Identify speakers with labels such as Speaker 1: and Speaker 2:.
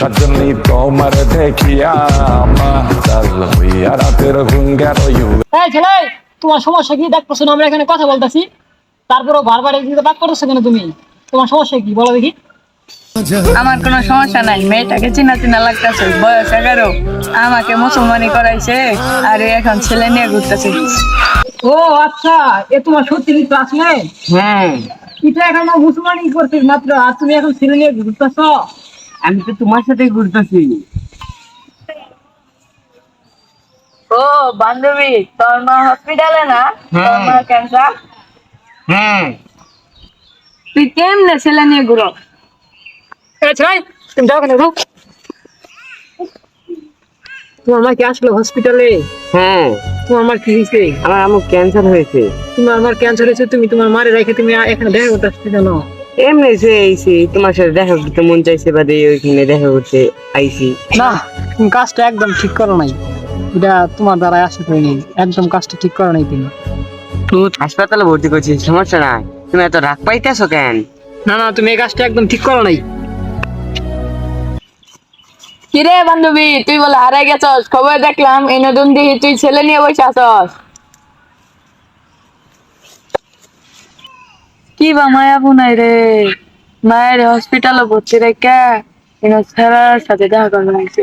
Speaker 1: সজনী তোমার দেখিয়া মাতাল হইয়া রাতের হুঙ্গার ইউ
Speaker 2: এই ছেলে তোমার সমস্যা কি দেখতেছো না? আমরা এখানে কথা বলতেছি। তারপরও বারবার এই দিকে বাক করতেছো কেন তুমি? তোমার সমস্যা কি? বলো দেখি।
Speaker 3: আমার কোনো সমস্যা নাই। মেয়েটাকে চিনা চিনা লাগতেছে। বয়স এগারো। আমাকে মুসলমানি করাইছে। আর এখন ছেলে নিয়ে ঘুরতেছে।
Speaker 2: ও আচ্ছা। এ তোমার সত্যি কি ক্লাসমেট
Speaker 4: হ্যাঁ।
Speaker 2: এটা এখনও মুসলমানি করছিস মাত্র। আর তুমি এখন ছেলে নিয়ে ঘুরতেছ?
Speaker 4: আমি তো তোমার সাথে ঘুরতেছি।
Speaker 3: ও বান্ধবী তোর মা হসপিটালে না? তোর
Speaker 4: হ্যাঁ।
Speaker 3: মা ক্যান্সার
Speaker 4: হ্যাঁ।
Speaker 3: তুই কেমনে ছেলে নিয়ে ঘুরো?
Speaker 2: তুমি যাও কেন যাও। তোমার মা কি আসলো হসপিটালে
Speaker 4: হ্যাঁ।
Speaker 2: তোমার মার কি হয়েছে?
Speaker 4: আমার আমার ক্যান্সার হয়েছে।
Speaker 2: তোমার মার ক্যান্সার হয়েছে তুমি তোমার মারে রেখে তুমি এখানে দেখা করতে আসতে জানো
Speaker 4: এমনি সে আইছি তোমার সাথে দেখা করতে মন চাইছে বাদে ওইখানে দেখা করতে আইছি।
Speaker 2: না তুমি কাজটা একদম ঠিক করো নাই। এটা তোমার দ্বারা আসে হয়নি একদম কাজটা ঠিক করো নাই তুমি।
Speaker 4: তো হাসপাতালে ভর্তি করছি সমস্যা নাই। তুমি এত রাগ পাইতেছো কেন?
Speaker 2: না না তুমি এই কাজটা একদম ঠিক করো নাই।
Speaker 3: কিরে বান্ধবী তুই বলে হারাই গেছস? খবর দেখলাম এই নতুন দিহি তুই ছেলে নিয়ে বসে আছস। কি বা মায়া বুনাই রে। মায়ের হসপিটালে ভর্তি রেখে সাথে দেখা করা হয়েছে